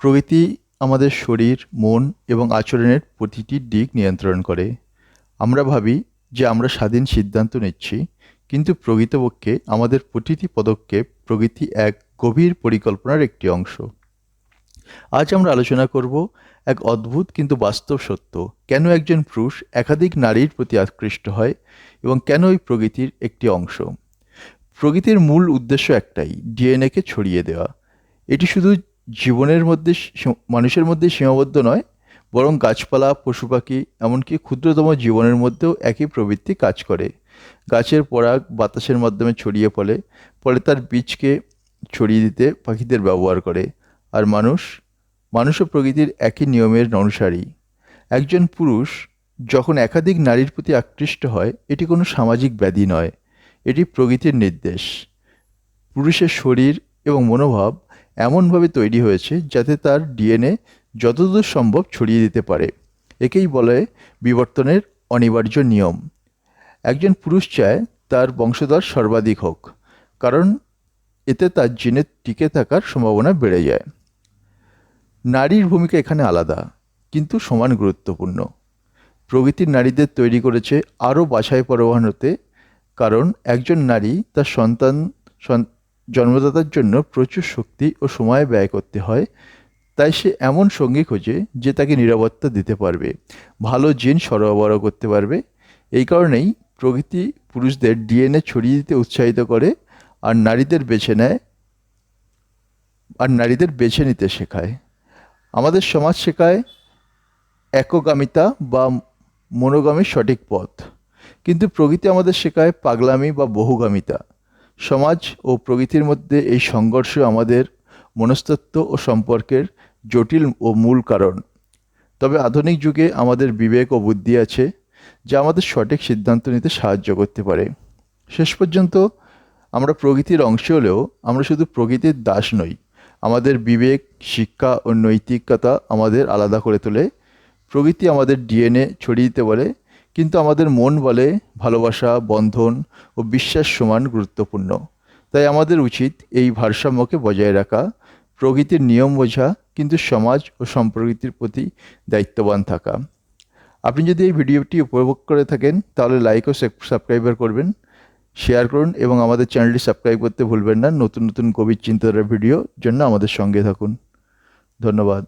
প্রকৃতি আমাদের শরীর, মন এবং আচরণের প্রতিটি দিক নিয়ন্ত্রণ করে। আমরা ভাবি যে আমরা স্বাধীন সিদ্ধান্ত নিচ্ছি, কিন্তু প্রকৃতপক্ষে আমাদের প্রতিটি পদক্ষেপ প্রকৃতি এক গভীর পরিকল্পনার একটি অংশ। আজ আমরা আলোচনা করব এক অদ্ভুত কিন্তু বাস্তব সত্য। কেন একজন পুরুষ একাধিক নারীর প্রতি আকৃষ্ট হয় এবং কেন ওই প্রকৃতির একটি অংশ? প্রকৃতির মূল উদ্দেশ্য একটাই ডিএনএকে ছড়িয়ে দেওয়া। এটি শুধু জীবনের মধ্যে মানুষের মধ্যে সীমাবদ্ধ নয়, বরং গাছপালা পশু পাখি এমনকি ক্ষুদ্রতম জীবনের মধ্যেও একই প্রবৃত্তি কাজ করে। গাছের পরাগ বাতাসের মাধ্যমে ছড়িয়ে পড়ে, ফলে তার বীজকে ছড়িয়ে দিতে পাখিদের ব্যবহার করে। আর মানুষ মানুষও প্রকৃতির একই নিয়মের অনুসারী। একজন পুরুষ যখন একাধিক নারীর প্রতি আকৃষ্ট হয়, এটি কোনো সামাজিক ব্যাধি নয়, এটি প্রকৃতির নির্দেশ। পুরুষের শরীর এবং মনোভাব এমনভাবে তৈরি হয়েছে যাতে তার ডিএনএ যতদূর সম্ভব ছড়িয়ে দিতে পারে। একেই বলে বিবর্তনের অনিবার্য নিয়ম। একজন পুরুষ চায় তার বংশধর সর্বাধিক হোক, কারণ এতে তার জিনে টিকে থাকার সম্ভাবনা বেড়ে যায়। নারীর ভূমিকা এখানে আলাদা, কিন্তু সমান গুরুত্বপূর্ণ। প্রকৃতির নারীদের তৈরি করেছে আরও বাছাই পরোয়ান হতে কারণ একজন নারী তার সন্তান সন- জন্মদাতার জন্য প্রচুর শক্তি ও সময় ব্যয় করতে হয়, তাই সে এমন সঙ্গী খোঁজে যে তাকে নিরাপত্তা দিতে পারবে, ভালো জিন সরবরাহ করতে পারবে। এই কারণেই প্রকৃতি পুরুষদের ডিএনএ ছড়িয়ে দিতে উৎসাহিত করে আর নারীদের বেছে নেয়, আর নারীদের বেছে নিতে শেখায়। আমাদের সমাজ শেখায় একগামিতা বা মনোগামীর সঠিক পথ। কিন্তু প্রকৃতি আমাদের শেখায় পাগলামি বা বহুগামিতা। সমাজ ও প্রকৃতির মধ্যে এই সংঘর্ষ আমাদের মনস্তত্ত্ব ও সম্পর্কের জটিল ও মূল কারণ। তবে আধুনিক যুগে আমাদের বিবেক ও বুদ্ধি আছে যা আমাদের সঠিক সিদ্ধান্ত নিতে সাহায্য করতে পারে। শেষ পর্যন্ত আমরা প্রকৃতির অংশ হলেও আমরা শুধু প্রকৃতির দাস নই, আমাদের বিবেক, শিক্ষা ও নৈতিকতা আমাদের আলাদা করে তোলে। প্রকৃতি আমাদের ডিএনএ ছড়িয়ে দিতে বলে কিন্তু আমাদের মন বলে ভালোবাসা, বন্ধন ও বিশ্বাস সমান গুরুত্বপূর্ণ। তাই আমাদের উচিত এই ভারসাম্যকে বজায় রাখা, প্রকৃতির নিয়ম বোঝা, কিন্তু সমাজ ও সম্প্রকৃতির প্রতি দায়িত্ববান থাকা। আপনি যদি এই ভিডিওটি উপভোগ করে থাকেন, তাহলে লাইক ও সাবস্ক্রাইবার করবেন শেয়ার করুন এবং আমাদের চ্যানেলটি সাবস্ক্রাইব করতে ভুলবেন না। নতুন নতুন গভীর চিন্তাধারার ভিডিও জন্য আমাদের সঙ্গে থাকুন। ধন্যবাদ।